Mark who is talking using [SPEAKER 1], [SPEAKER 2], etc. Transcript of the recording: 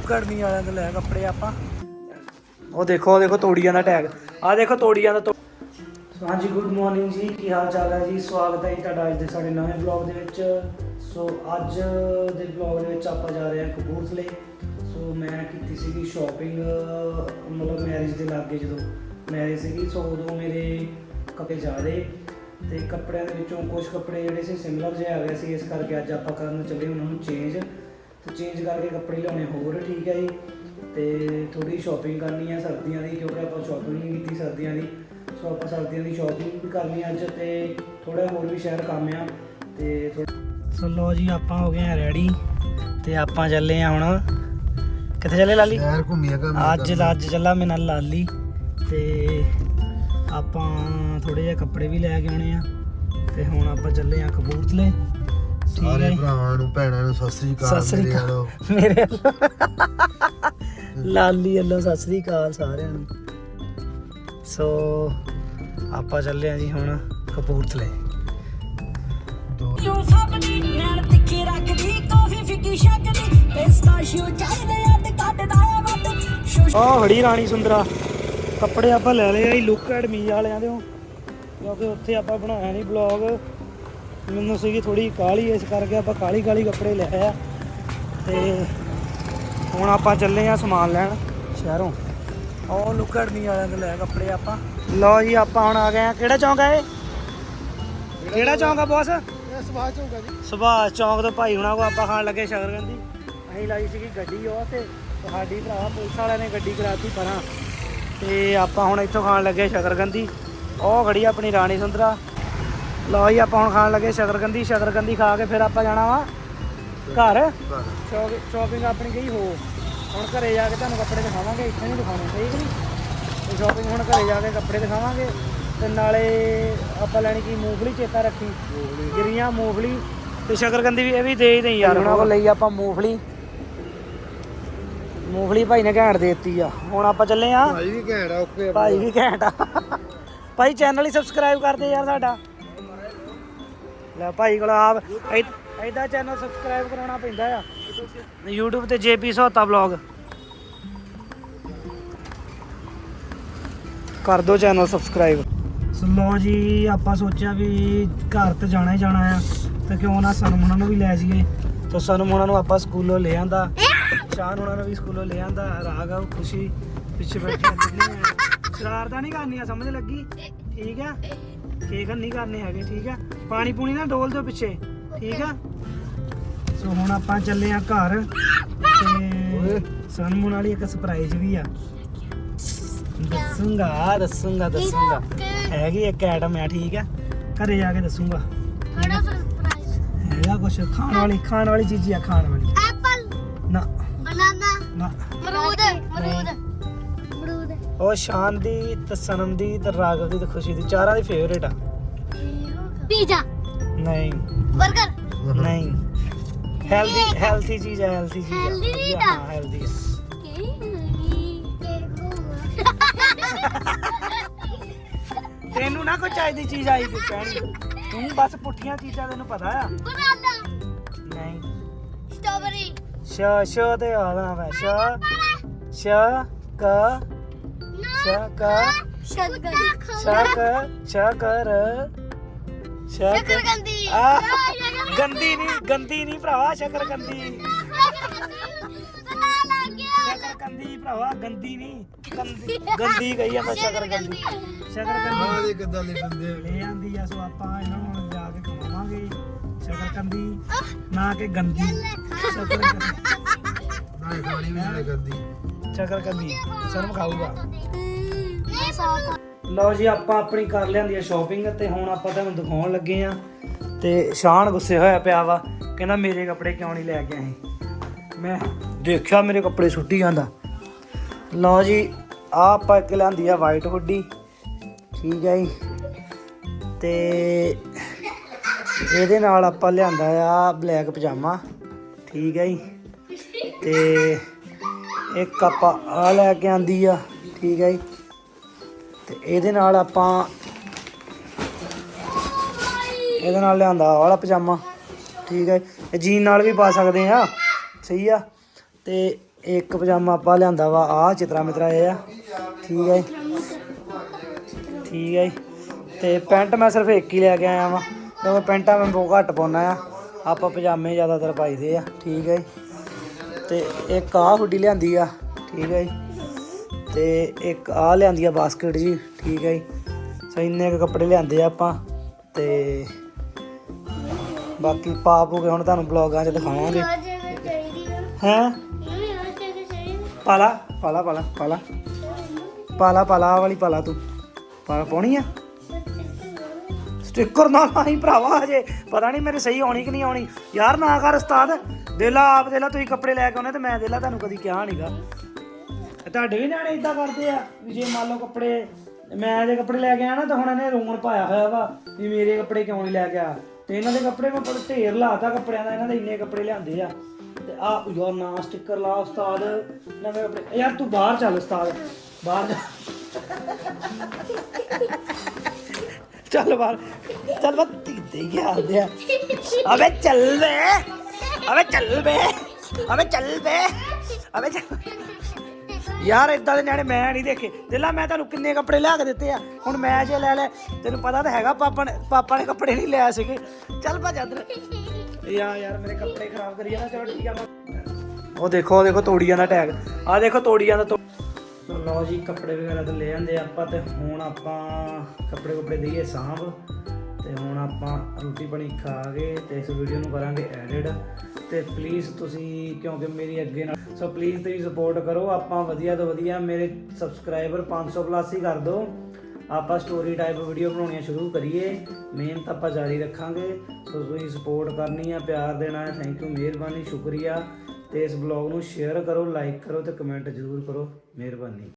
[SPEAKER 1] ਲੁਕੜਨੀ ਵਾਲਿਆਂ ਤੋਂ ਲੈ ਕੱਪੜੇ ਆਪਾਂ। ਉਹ ਦੇਖੋ ਉਹ ਦੇਖੋ ਤੋੜੀਆਂ ਦਾ ਟੈਗ। ਆ ਦੇਖੋ ਤੋੜੀਆਂ ਦਾ ਹਾਂਜੀ ਗੁੱਡ ਮਾਰਨਿੰਗ ਜੀ। ਕੀ ਹਾਲ ਚਾਲ ਹੈ ਜੀ? ਸਵਾਗਤ ਹੈ ਤੁਹਾਡਾ ਅੱਜ ਦੇ ਸਾਡੇ ਨਵੇਂ ਬਲੌਗ ਦੇ ਵਿੱਚ। ਸੋ ਅੱਜ ਦੇ ਬਲੌਗ ਦੇ ਵਿੱਚ ਆਪਾਂ ਜਾ ਰਹੇ ਹਾਂ ਕਪੂਰਥਲੇ। ਸੋ ਮੈਂ ਕੀਤੀ ਸੀਗੀ ਸ਼ਾਪਿੰਗ ਮਤਲਬ ਮੈਰਿਜ ਦੇ ਲਾਗੇ ਜਦੋਂ ਮੈਰਿਜ ਸੀਗੀ, ਸੋ ਉਦੋਂ ਮੇਰੇ ਕੱਪੜੇ ਜ਼ਿਆਦੇ ਤੇ ਕੱਪੜਿਆਂ ਦੇ ਵਿੱਚੋਂ ਕੁਝ ਕੱਪੜੇ ਜਿਹੜੇ ਸੀ ਸਿਮਲਰ ਜਿਹੇ ਆ ਗਏ ਸੀ। ਇਸ ਕਰਕੇ ਅੱਜ ਆਪਾਂ ਕਰਨ ਚੱਲੇ ਉਹਨਾਂ ਨੂੰ ਚੇਂਜ ਤੇ ਚੇਂਜ ਕਰਕੇ ਕੱਪੜੇ ਲਿਆਉਣੇ ਹੋਰ ਠੀਕ ਹੈ ਜੀ। ਤੇ ਥੋੜੀ ਸ਼ਾਪਿੰਗ ਕਰਨੀ ਹੈ ਸਰਦੀਆਂ ਦੀ ਕਿਉਂਕਿ ਆਪਾਂ ਸ਼ਾਪਿੰਗ ਨਹੀਂ ਕੀਤੀ ਸਰਦੀਆਂ ਦੀ। ਸੋ ਆਪਾਂ ਸਰਦੀਆਂ ਦੀ ਸ਼ਾਪਿੰਗ ਵੀ ਕਰਨੀ ਅੱਜ ਤੇ ਥੋੜਾ ਹੋਰ ਵੀ ਸ਼ਹਿਰ ਕੰਮ ਆ। ਤੇ ਸੋ ਲੋ ਜੀ ਆਪਾਂ ਹੋ ਗਏ ਆ ਰੈਡੀ ਤੇ ਆਪਾਂ ਚੱਲੇ ਆ ਹੁਣ। ਕਿੱਥੇ ਚੱਲੇ ਲਾਲੀ?
[SPEAKER 2] ਸ਼ਹਿਰ ਘੁੰਮੀਆਂ ਕਰ
[SPEAKER 1] ਅੱਜ ਅੱਜ ਚੱਲਾ ਮੇਰੇ ਨਾਲ ਲਾਲੀ। ਤੇ ਆਪਾਂ ਥੋੜੇ ਜਿਹੇ ਕੱਪੜੇ ਵੀ ਲੈ ਕੇ ਆਉਣੇ ਆ। ਤੇ ਹੁਣ ਆਪਾਂ ਚੱਲੇ ਆ ਕਪੂਰਥਲੇ।
[SPEAKER 2] ਸਾਰੇ। ਭਰਾਵਾਂ ਨੂੰ ਭੈਣਾਂ ਨੂੰ ਸਤਿ ਸ੍ਰੀ ਅਕਾਲ
[SPEAKER 1] ਸਤਿ ਸ੍ਰੀ
[SPEAKER 2] ਮੇਰੇ
[SPEAKER 1] ਅਕਾਲ।
[SPEAKER 2] ਵੱਲੋਂ।
[SPEAKER 1] ਮੇਰੇ ਵੱਲੋਂ। ਲਾਲੀ ਵੱਲੋਂ ਸਤਿ ਸ੍ਰੀ ਅਕਾਲ ਸਾਰਿਆਂ ਨੂੰ ਸੋ ਆਪਾਂ ਚੱਲੇ ਆ ਜੀ ਹੁਣ ਕਪੂਰਥਲੇ
[SPEAKER 2] ਦੋ
[SPEAKER 3] ਯੂ ਸਭ ਦੀ ਨੈਣ ਤਿੱਖੀ ਰੱਖਦੀ ਕਾਫੀ ਫਿੱਕੀ ਸ਼ੱਕਦੀ ਪਿਸਤਾਸ਼ੀਓ ਚਾਹੀਦੇ ਆ ਤੇ ਕੱਢਦਾ ਆ ਵੱਟ ਸ਼ੁਸ਼
[SPEAKER 1] ਆਹ ਖੜੀ ਰਾਣੀ ਸੁੰਦਰਾ ਕੱਪੜੇ ਆਪਾਂ ਲੈ ਲਏ ਆ ਲੁੱਕ ਐਡ ਮੀ ਵਾਲਿਆਂ ਦੇ ਕਿਉਂਕਿ ਉੱਥੇ ਆਪਾਂ ਬਣਾਇਆ ਨਹੀਂ ਬਲੌਗ ਮੈਨੂੰ ਸੀਗੀ ਥੋੜੀ ਕਾਲੀ ਇਸ ਕਰਕੇ ਆਪਾਂ ਕਾਲੀ ਕਾਲੀ ਕੱਪੜੇ ਲੈ ਆਇਆ ਤੇ ਹੁਣ ਆਪਾਂ ਚੱਲੇ ਆ ਸਮਾਨ ਲੈਣ ਸ਼ਹਿਰੋਂ। ਉਹ ਲੁੱਕ ਐਡ ਮੀ ਵਾਲਿਆਂ ਦੇ ਲੈ ਕੱਪੜੇ ਆਪਾਂ। ਲਓ ਜੀ ਆਪਾਂ ਹੁਣ ਆ ਗਏ ਆ। ਕਿਹੜਾ ਚੌਂਕ ਹੈ ਇਹ? ਕਿਹੜਾ ਚੌਂਕ ਆ ਬੌਸ?
[SPEAKER 2] ਇਹ ਸਵਾਜ ਹੋਊਗਾ ਜੀ।
[SPEAKER 1] ਸੁਭਾਸ਼ ਚੌਂਕ ਤੋਂ ਭਾਈ ਹੁਣਾਂ ਕੋ ਆਪਾਂ ਖਾਣ ਲੱਗੇ ਸ਼ਕਰਗੰਦੀ ਅਸੀਂ ਲਾਈ ਸੀਗੀ ਗੱਡੀ ਉਹ ਤੇ ਸਾਡੀ ਭਰਾ ਪੁਲਿਸ ਵਾਲਿਆਂ ਨੇ ਗੱਡੀ ਕਰਾਤੀ ਪਰਾਂ। ਤੇ ਆਪਾਂ ਹੁਣ ਇੱਥੋਂ ਖਾਣ ਲੱਗੇ ਸ਼ਕਰਗੰਦੀ ਉਹ ਖੜੀ ਆ ਆਪਣੀ ਰਾਣੀ ਸੁੰਦਰਾ ਲਓ ਜੀ ਆਪਾਂ ਹੁਣ ਖਾਣ ਲੱਗੇ ਸ਼ਕਰਗੰਦੀ ਸ਼ਕਰਗੰਦੀ ਖਾ ਕੇ ਫਿਰ ਆਪਾਂ ਜਾਣਾ ਵਾ ਘਰ। ਸ਼ਾਪਿੰਗ ਆਪਣੀ ਗਈ ਹੋ। ਹੁਣ ਘਰੇ ਜਾ ਕੇ ਤੁਹਾਨੂੰ ਕੱਪੜੇ ਦਿਖਾਵਾਂਗੇ ਇੱਥੇ ਨਹੀਂ ਦਿਖਾਉਣੇ ਠੀਕ ਨਹੀਂ? ਸ਼ਾਪਿੰਗ ਹੁਣ ਘਰੇ ਜਾ ਕੇ ਕੱਪੜੇ ਦਿਖਾਵਾਂਗੇ। ਤੇ ਨਾਲੇ ਆਪਾਂ ਲੈਣੀ ਕੀ ਮੂੰਗਫਲੀ ਚੇਤਾ ਰੱਖੀ। ਗਿਰੀਆਂ ਮੂੰਗਫਲੀ ਤੇ ਸ਼ਕਰਕੰਦੀ ਵੀ ਇਹ ਵੀ ਦੇ ਹੀ ਦੇਈ ਯਾਰ ਕੋਲ ਲਈ ਆਪਾਂ ਮੂੰਗਫਲੀ। ਮੂੰਗਫਲੀ ਭਾਈ ਨੇ ਘੈਂਟ ਦੇ ਦਿੱਤੀ ਆ। ਹੁਣ ਆਪਾਂ ਚੱਲੇ ਆ।
[SPEAKER 2] ਭਾਈ ਵੀ ਘੈਂਟ ਆ ਓਕੇ
[SPEAKER 1] ਭਾਈ ਵੀ ਘੈਂਟ ਆ। ਭਾਈ ਚੈਨਲ ਹੀ ਸਬਸਕ੍ਰਾਈਬ ਕਰ ਦੇ ਯਾਰ ਸਾਡਾ। ਲੈ ਭਾਈ ਕੋਲ ਆਪ ਐਦਾਂ ਚੈਨਲ ਸਬਸਕ੍ਰਾਈਬ ਕਰਾਉਣਾ ਪੈਂਦਾ ਆ। YouTube ਤੇ JP ਸੋਤਾ ਵਲੌਗ ਕਰ ਦਿਓ ਚੈਨਲ ਸਬਸਕ੍ਰਾਈਬ ਸੋ ਲੋ ਜੀ ਆਪਾਂ ਸੋਚਿਆ ਵੀ ਘਰ ਤੇ ਜਾਣਾ ਹੀ ਜਾਣਾ ਆ ਤੇ ਕਿਉਂ ਨਾ ਸਨਮ ਉਹਨਾਂ ਨੂੰ ਵੀ ਲੈ ਜਾਈਏ। ਤਾਂ ਸਨਮ ਉਹਨਾਂ ਨੂੰ ਆਪਾਂ ਸਕੂਲੋਂ ਲੈ ਆਂਦਾ। ਸ਼ਾਨ ਉਹਨਾਂ ਨੂੰ ਵੀ ਸਕੂਲੋਂ ਲੈ ਆਂਦਾ ਰਾਗ ਆ ਖੁਸ਼ੀ ਪਿੱਛੇ ਬੈਠੇ ਆ ਸ਼ਰਾਰਤਾਂ ਨਹੀਂ ਕਰਨੀਆਂ ਸਮਝ ਲੱਗੀ? ਠੀਕ ਆ? ਕੇਕ ਨਹੀਂ ਕਰਨੇ ਹੈਗੇ ਠੀਕ ਆ? ਪਾਣੀ ਪੂਣੀ ਨਾ ਡੋਲ ਦਿਓ ਪਿੱਛੇ ਠੀਕ ਆ? ਸੋ ਹੁਣ ਆਪਾਂ ਚੱਲੇ ਆ ਘਰ ਤੇ ਸਨਮ ਉਹਨਾਂ ਲਈ ਇੱਕ ਸਰਪ੍ਰਾਈਜ਼ ਵੀ ਆ। ਦੱਸੂਗਾ ਦੱਸੂਗਾ ਦੱਸੂਗਾ। ਹੈਗੀ ਇੱਕ ਐਟਮ ਆ ਠੀਕ ਆ? ਘਰੇ ਜਾ ਕੇ ਦੱਸੂਗਾ।
[SPEAKER 4] ਕਿਹੜਾ ਸਰਪ੍ਰਾਈਜ਼
[SPEAKER 1] ਹੈਗਾ ਕੁਛ? ਖਾਣ ਵਾਲੀ ਖਾਣ ਵਾਲੀ ਚੀਜ਼ ਆ ਖਾਣ ਵਾਲੀ।
[SPEAKER 4] ਐਪਲ
[SPEAKER 1] ਨਾ।
[SPEAKER 4] ਬਨਾਨਾ
[SPEAKER 1] ਨਾ।
[SPEAKER 4] ਮਰੂਦ ਮਰੂਦ ਮਰੂਦ
[SPEAKER 1] ਉਹ ਸ਼ਾਨ ਦੀ ਤੇ ਸਨਮ ਦੀ ਤੇ ਰਾਗਵ ਦੀ ਤੇ ਖੁਸ਼ੀ ਦੀ ਚਾਰਾਂ ਦੀ ਫੇਵਰੇਟ ਆ।
[SPEAKER 4] ਪੀਜ਼ਾ।
[SPEAKER 1] ਨਹੀਂ।
[SPEAKER 4] 버ਗਰ
[SPEAKER 1] ਨਹੀਂ ਹੈਲਦੀ ਹੈਲਥੀ ਚੀਜ਼ ਹੈ ਹੈਲਥੀ ਚੀਜ਼
[SPEAKER 4] Healthy ਚੀਜ਼ ਆ?
[SPEAKER 1] ਹਾਂ ਹੈਲਦੀ ਤੈਨੂੰ ਨਾ ਕੋਈ ਚਾਹੀਦੀ ਚੀਜ਼ ਆਈ ਕੋਈ ਕਹਿਣੀ। ਤੂੰ ਬਸ ਪੁੱਠੀਆਂ ਚੀਜ਼ਾਂ ਤੈਨੂੰ ਪਤਾ ਆ।
[SPEAKER 4] ਬਨਾਨਾ
[SPEAKER 1] ਨਹੀਂ।
[SPEAKER 4] ਸਟ੍ਰਾਬੇਰੀ
[SPEAKER 1] ਸ਼ ਸ਼ ਤੇ ਆਣਾ ਵਾ। ਸ਼। ਸ਼ ਕ। ਸ਼ ਕ
[SPEAKER 4] ਸ਼ਕਰ
[SPEAKER 1] ਸ਼ ਕ ਸ਼ ਕਰ ਸ਼ ਕ
[SPEAKER 4] ਸ਼ਕਰਕੰਦੀ
[SPEAKER 1] ਆ ਗੰਦੀ ਨਹੀਂ ਗੰਦੀ ਨਹੀਂ ਭਰਾਵਾ ਸ਼ਕਰਕੰਦੀ
[SPEAKER 4] ਪਤਾ ਲੱਗ ਗਿਆ
[SPEAKER 1] ਸ਼ਕਰਕੰਦੀ ਭਰਾਵਾ ਗੰਦੀ ਨਹੀਂ। ਗੰਦੀ ਗੰਦੀ। ਗਈ ਆ ਮੈਂ ਸ਼ਕਰਕੰਦੀ ਸ਼ਕਰਕੰਦੀ
[SPEAKER 2] ਆਹ ਦੇ ਕਿੱਦਾਂ ਦੇ ਬੰਦੇ
[SPEAKER 1] ਲੈ ਆਂਦੀ ਆ ਸੋ ਆਪਾਂ ਇਹਨਾਂ ਨੂੰ ਜਾ ਕੇ ਖਵਾਵਾਂਗੇ ਸ਼ਕਰਕੰਦੀ ਨਾ ਕਿ ਗੰਦੀ। ਸ਼ਕਰਕੰਦੀ
[SPEAKER 2] ਨਾ ਖਾਣੀ ਵੀ ਨਹੀਂ ਕਰਦੀ
[SPEAKER 1] ਸ਼ਕਰਕੰਦੀ ਸਰਮ ਖਾਊਗਾ।
[SPEAKER 4] ਸਾਫ਼
[SPEAKER 1] ਲਓ ਜੀ, ਆਪਾਂ ਆਪਣੀ ਕਰ ਲਿਆਂਦੀ ਆ ਸ਼ਾਪਿੰਗ ਤੇ ਹੁਣ ਆਪਾਂ ਤੁਹਾਨੂੰ ਦਿਖਾਉਣ ਲੱਗੇ ਆ ਤੇ ਸ਼ਾਨ ਗੁੱਸੇ ਹੋਇਆ ਪਿਆ ਵਾ, ਕਹਿੰਦਾ ਮੇਰੇ ਕੱਪੜੇ ਕਿਉਂ ਨਹੀਂ ਲੈ ਕੇ ਆਏ? ਮੈਂ ਦੇਖਿਆ ਮੇਰੇ ਕੱਪੜੇ ਸੁੱਟੀ ਜਾਂਦਾ। ਲਓ ਜੀ ਆ ਆਪਾਂ ਇੱਕ ਲਿਆਂਦੀ ਆ ਵਾਈਟ ਹੁੱਡੀ ਠੀਕ ਹੈ ਜੀ। ਤੇ ਇਹਦੇ ਨਾਲ ਆਪਾਂ ਲਿਆਂਦਾ ਆ ਬਲੈਕ ਪਜਾਮਾ, ਠੀਕ ਹੈ ਜੀ। ਤੇ ਇੱਕ ਆਪਾਂ ਆ ਲੈ ਕੇ ਆਂਦੀ ਆ, ਠੀਕ ਹੈ ਜੀ। ਤੇ ਇਹਦੇ ਨਾਲ ਆਪਾਂ ਇਹਦੇ ਨਾਲ ਲਿਆਂਦਾ ਆਹ ਵਾਲਾ ਪਜਾਮਾ। ਠੀਕ ਹੈ ਜੀਨ ਨਾਲ ਵੀ ਪਾ ਸਕਦੇ ਆ ਸਹੀ ਆ। ਤੇ ਇੱਕ ਪਜਾਮਾ ਆਪਾਂ ਲਿਆਂਦਾ ਵਾ। ਆ ਚਿਤਰਾ ਮਿਤਰਾ ਇਹ ਆ। ਠੀਕ ਹੈ ਜੀ। ਠੀਕ ਹੈ ਜੀ। ਤੇ ਪੈਂਟ ਮੈਂ ਸਿਰਫ ਇੱਕ ਹੀ ਲੈ ਕੇ ਆਇਆ ਵਾਂ। ਕਿਉਂਕਿ ਪੈਂਟਾਂ ਮੈਂ ਬਹੁਤ ਘੱਟ ਪਾਉਣਾ ਆ। ਆਪਾਂ ਪਜਾਮੇ ਜ਼ਿਆਦਾਤਰ ਪਾਈਦੇ ਆ। ਠੀਕ ਹੈ ਜੀ। ਤੇ ਇੱਕ ਆਹ ਹੁੱਡੀ ਲਿਆਂਦੀ ਆ। ਠੀਕ ਹੈ ਜੀ। ਤੇ ਇੱਕ ਆਹ ਲਿਆਂਦੀ ਆ ਬਾਸਕਟ ਜੀ ਠੀਕ ਹੈ ਜੀ। ਸੋ ਇੰਨੇ ਕੁ ਕੱਪੜੇ ਲਿਆਂਦੇ ਆ ਆਪਾਂ ਤੇ ਬਾਕੀ ਪਾ ਪੂ ਕੇ ਹੁਣ ਤੁਹਾਨੂੰ ਬਲੌਗਾਂ 'ਚ ਦਿਖਾਵਾਂਗੇ।
[SPEAKER 4] ਆ।
[SPEAKER 1] ਹੈਂ? ਪਾਲਾ ਪਾਲਾ ਪਾਲਾ ਪਾਲਾ ਪਾਲਾ ਪਾਲਾ ਵਾਲੀ ਪਾਲਾ ਤੂੰ। ਪਾਲਾ ਪਾਉਣੀ ਆ? ਸਟicker ਨਾ ਲਾਈ ਭਰਾਵਾ ਹਜੇ। ਪਤਾ ਨਹੀਂ ਮੇਰੇ ਸਹੀ ਆਉਣੀ ਕਿ ਨਹੀਂ ਆਉਣੀ। ਯਾਰ ਨਾ ਕਰ ਉਸਤਾਦ। ਦੇਲਾ ਆਪ ਦੇਲਾ ਤੁਸੀਂ ਕੱਪੜੇ ਲੈ ਕੇ ਆਉਨੇ ਤੇ ਮੈਂ ਦੇਲਾ ਤੁਹਾਨੂੰ ਕਦੀ ਕਿਹਾ ਨਹੀਂਗਾ ਤੁਹਾਡੇ ਵੀ ਨਿਆਣੇ ਇਦਾਂ ਕਰਦੇ ਆ ਵੀ ਜੇ ਮੰਨ ਲਓ ਕੱਪੜੇ, ਮੈਂ ਜੇ ਕੱਪੜੇ ਲੈ ਕੇ ਆਇਆ ਨਾ ਤਾਂ ਹੁਣ ਇਹਨੇ ਰੋਣ ਪਾਇਆ ਹੋਇਆ ਵਾ ਵੀ ਮੇਰੇ ਕੱਪੜੇ ਕਿਉਂ ਨਹੀਂ ਲੈ ਕੇ ਆ ਤੇ ਇਹਨਾਂ ਦੇ ਕੱਪੜੇ ਮੈਂ ਬੜਾ ਢੇਰ ਲਾਤਾ ਕੱਪੜਿਆਂ ਦਾ, ਇਹਨਾਂ ਦੇ ਇੰਨੇ ਕੱਪੜੇ ਲਿਆਂਦੇ ਆ। ਤੇ ਆ ਯਾਰ ਨਾ ਸਟicker ਲਾ ਉਸਤਾਦ, ਨਵੇਂ ਕੱਪੜੇ। ਯਾਰ ਤੂੰ ਬਾਹਰ ਚੱਲ ਉਸਤਾਦ, ਬਾਹਰ ਜਾ। ਚੱਲ ਬਾਹਰ, ਚੱਲ ਬਾ ਤਿੱਦੇ ਗਿਆ ਦਿਆ ਅਬੇ ਚੱਲ ਬੇ, ਅਬੇ ਚੱਲ ਬੇ, ਅਬੇ ਚੱਲ ਬੇ, ਅਬੇ ਚੱਲ ਯਾਰ ਇਦਾਂ ਦੇ ਨਿਆਣੇ ਮੈਂ ਨਹੀਂ ਦੇਖੇ। ਦਿਲਾ ਮੈਂ ਤੁਹਾਨੂੰ ਕਿੰਨੇ ਕੱਪੜੇ ਲਿਆ ਕੇ ਦਿੱਤੇ ਆ। ਹੁਣ ਮੈਂ ਜੇ ਲੈ ਲੈ ਤੈਨੂੰ ਪਤਾ ਤਾਂ ਹੈਗਾ ਪਾਪਾ ਨੇ ਪਾਪਾ ਨੇ ਕੱਪੜੇ ਨਹੀਂ ਲਿਆ ਸੀਗੇ। ਚੱਲ ਭੱਜ ਅੰਦਰ ਯਾ ਯਾਰ ਮੇਰੇ ਕੱਪੜੇ ਖਰਾਬ ਕਰੀ ਜਾਣਾ ਚਲੋ ਠੀਕ ਆ ਉਹ ਦੇਖੋ ਉਹ ਦੇਖੋ ਤੋੜੀਆਂ ਦਾ ਟੈਗ। ਆ ਦੇਖੋ ਤੋੜੀਆਂ ਦਾ ਸੋ ਲਓ ਜੀ ਕੱਪੜੇ ਵਗੈਰਾ ਤਾਂ ਲੈ ਆਂਦੇ ਆਪਾਂ ਤੇ ਹੁਣ ਆਪਾਂ ਕੱਪੜੇ ਕੁਪੜੇ ਦਈਏ ਸਾਂਭ। ਤੇ ਹੁਣ ਆਪਾਂ ਰੋਟੀ ਪਾਣੀ ਖਾ ਕੇ ਤੇ ਇਸ ਵੀਡੀਓ ਨੂੰ ਕਰਾਂਗੇ ਐਡਿਟ। ਤੇ ਪਲੀਜ਼ ਤੁਸੀਂ ਕਿਉਂਕਿ ਮੇਰੀ ਅੱਗੇ ਨਾਲ ਸੋ ਪਲੀਜ਼ ਤੁਸੀਂ ਸਪੋਰਟ ਕਰੋ। ਆਪਾਂ ਵਧੀਆ ਤੋਂ ਵਧੀਆ ਮੇਰੇ ਸਬਸਕ੍ਰਾਈਬਰ 500 ਪਲੱਸ ਹੀ ਕਰ ਦਿਓ ਆਪਾਂ ਸਟੋਰੀ ਟਾਈਪ ਵੀਡੀਓ ਬਣਾਉਣੀਆਂ ਸ਼ੁਰੂ ਕਰੀਏ। ਮਿਹਨਤ ਆਪਾਂ ਜਾਰੀ ਰੱਖਾਂਗੇ। ਸੋ ਤੁਸੀਂ ਸਪੋਰਟ ਕਰਨੀ ਆ, ਪਿਆਰ ਦੇਣਾ ਹੈ ਥੈਂਕ ਯੂ ਮਿਹਰਬਾਨੀ, ਸ਼ੁਕਰੀਆ। ਤੇ ਇਸ ਬਲੌਗ ਨੂੰ ਸ਼ੇਅਰ ਕਰੋ ਲਾਈਕ ਕਰੋ ਤੇ ਕਮੈਂਟ ਜ਼ਰੂਰ ਕਰੋ। ਮਿਹਰਬਾਨੀ।